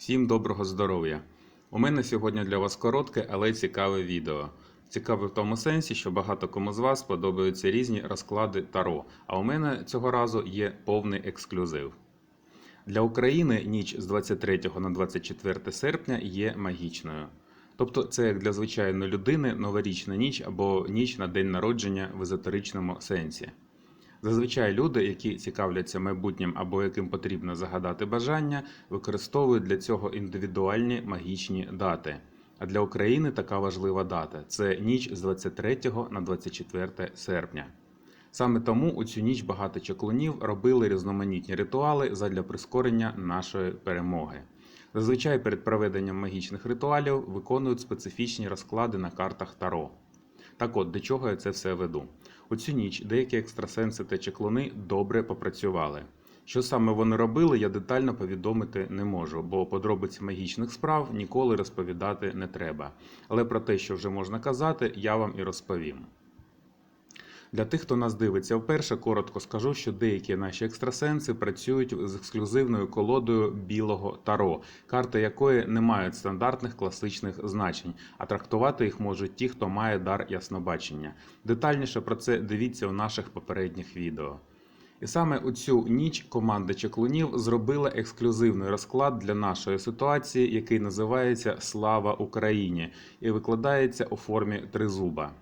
Всім доброго здоров'я! У мене сьогодні для вас коротке, але цікаве відео. Цікаве в тому сенсі, що багато кому з вас подобаються різні розклади Таро, а у мене цього разу є повний ексклюзив. Для України ніч з 23 на 24 серпня є магічною. Тобто це як для звичайної людини новорічна ніч або ніч на день народження в езотеричному сенсі. Зазвичай люди, які цікавляться майбутнім або яким потрібно загадати бажання, використовують для цього індивідуальні магічні дати. А для України така важлива дата це ніч з 23 на 24 серпня. Саме тому у цю ніч багато чаклунів робили різноманітні ритуали задля прискорення нашої перемоги. Зазвичай перед проведенням магічних ритуалів виконують специфічні розклади на картах Таро. Так от, до чого я це все веду? У цю ніч деякі екстрасенси та чеклуни добре попрацювали. Що саме вони робили, я детально повідомити не можу, бо подробиці магічних справ ніколи розповідати не треба. Але про те, що вже можна казати, я вам і розповім. Для тих, хто нас дивиться вперше, коротко скажу, що деякі наші екстрасенси працюють з ексклюзивною колодою білого таро, карти якої не мають стандартних класичних значень, а трактувати їх можуть ті, хто має дар яснобачення. Детальніше про це дивіться у наших попередніх відео. І саме у цю ніч команда чеклунів зробила ексклюзивний розклад для нашої ситуації, який називається Слава Україні і викладається у формі тризуба.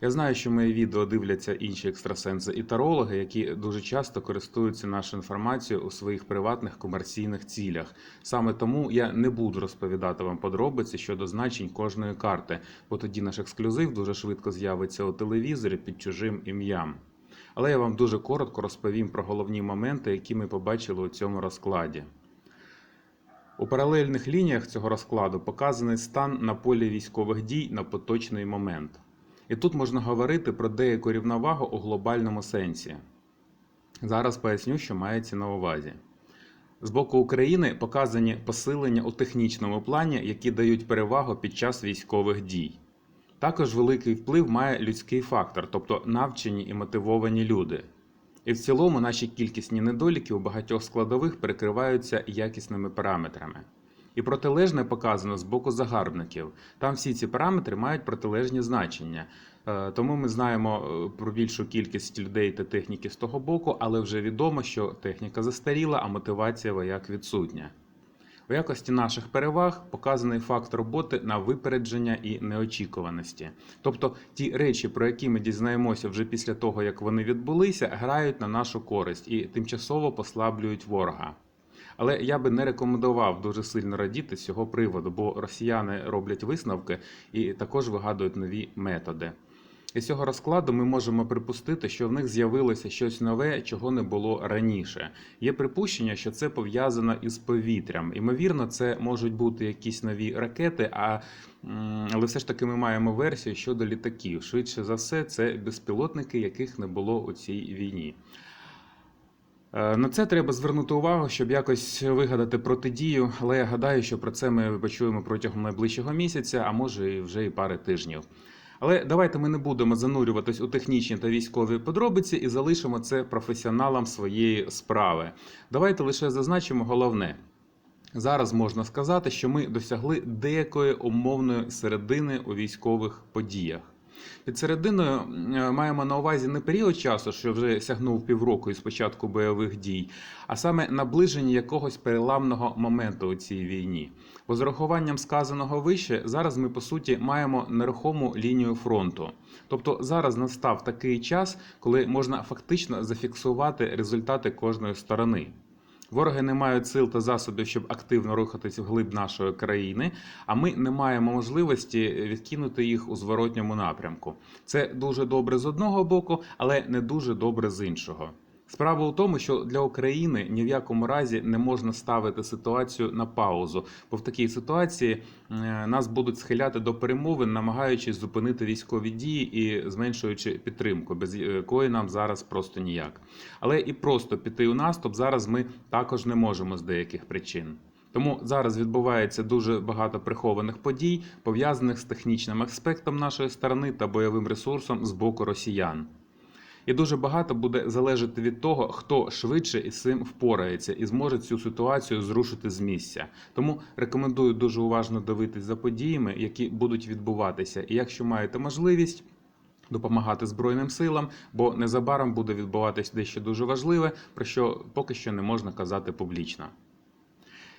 Я знаю, що мої відео дивляться інші екстрасенси і тарологи, які дуже часто користуються нашою інформацією у своїх приватних комерційних цілях. Саме тому я не буду розповідати вам подробиці щодо значень кожної карти, бо тоді наш ексклюзив дуже швидко з'явиться у телевізорі під чужим ім'ям. Але я вам дуже коротко розповім про головні моменти, які ми побачили у цьому розкладі. У паралельних лініях цього розкладу показаний стан на полі військових дій на поточний момент. І тут можна говорити про деяку рівновагу у глобальному сенсі. Зараз поясню, що мається на увазі. З боку України показані посилення у технічному плані, які дають перевагу під час військових дій. Також великий вплив має людський фактор, тобто навчені і мотивовані люди. І в цілому наші кількісні недоліки у багатьох складових перекриваються якісними параметрами. І протилежне показано з боку загарбників. Там всі ці параметри мають протилежні значення. Е, Тому ми знаємо е, про більшу кількість людей та техніки з того боку, але вже відомо, що техніка застаріла, а мотивація вояк відсутня. У якості наших переваг показаний факт роботи на випередження і неочікуваності. Тобто ті речі, про які ми дізнаємося вже після того, як вони відбулися, грають на нашу користь і тимчасово послаблюють ворога. Але я би не рекомендував дуже сильно радіти з цього приводу, бо росіяни роблять висновки і також вигадують нові методи. Із цього розкладу ми можемо припустити, що в них з'явилося щось нове, чого не було раніше. Є припущення, що це пов'язано із повітрям. Імовірно, це можуть бути якісь нові ракети, а але все ж таки ми маємо версію щодо літаків. Швидше за все, це безпілотники, яких не було у цій війні. Е, На це треба звернути увагу, щоб якось вигадати протидію, але я гадаю, що про це ми почуємо протягом найближчого місяця, а може і вже і пари тижнів. Але давайте ми не будемо занурюватись у технічні та військові подробиці і залишимо це професіоналам своєї справи. Давайте лише зазначимо головне. Зараз можна сказати, що ми досягли деякої умовної середини у військових подіях. Під серединою е, маємо на увазі не період часу, що вже сягнув півроку із початку бойових дій, а саме наближення якогось переламного моменту у цій війні. Бо з сказаного вище, зараз ми по суті маємо нерухому лінію фронту. Тобто зараз настав такий час, коли можна фактично зафіксувати результати кожної сторони. Вороги не мають сил та засобів, щоб активно рухатись вглиб нашої країни, а ми не маємо можливості відкинути їх у зворотньому напрямку. Це дуже добре з одного боку, але не дуже добре з іншого. Справа у тому, що для України ні в якому разі не можна ставити ситуацію на паузу, бо в такій ситуації е, нас будуть схиляти до перемовин, намагаючись зупинити військові дії і зменшуючи підтримку, без якої нам зараз просто ніяк. Але і просто піти у наступ зараз ми також не можемо з деяких причин. Тому зараз відбувається дуже багато прихованих подій, пов'язаних з технічним аспектом нашої сторони та бойовим ресурсом з боку росіян. І дуже багато буде залежати від того, хто швидше із цим впорається і зможе цю ситуацію зрушити з місця. Тому рекомендую дуже уважно дивитись за подіями, які будуть відбуватися. І якщо маєте можливість. Допомагати Збройним силам, бо незабаром буде відбуватись дещо дуже важливе, про що поки що не можна казати публічно.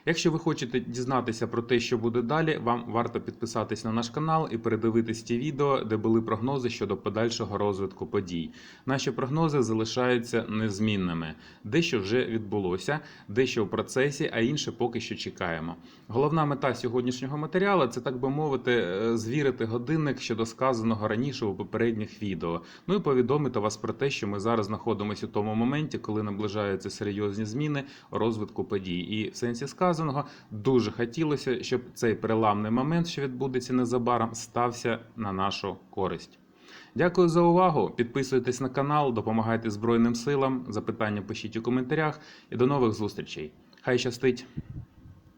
Якщо ви хочете дізнатися про те, що буде далі, вам варто підписатись на наш канал і передивитись ті відео, де були прогнози щодо подальшого розвитку подій. Наші прогнози залишаються незмінними. Дещо вже відбулося, дещо в процесі, а інше поки що чекаємо. Головна мета сьогоднішнього матеріалу це так би мовити, е, звірити годинник щодо сказаного раніше у попередніх відео. Ну і повідомити вас про те, що ми зараз знаходимося у тому моменті, коли наближаються серйозні зміни розвитку подій. І в сенсі сказаного дуже хотілося, щоб цей переламний момент, що відбудеться незабаром, стався на нашу користь. Дякую за увагу. Підписуйтесь на канал, допомагайте Збройним силам. Запитання пишіть у коментарях і до нових зустрічей. Хай щастить!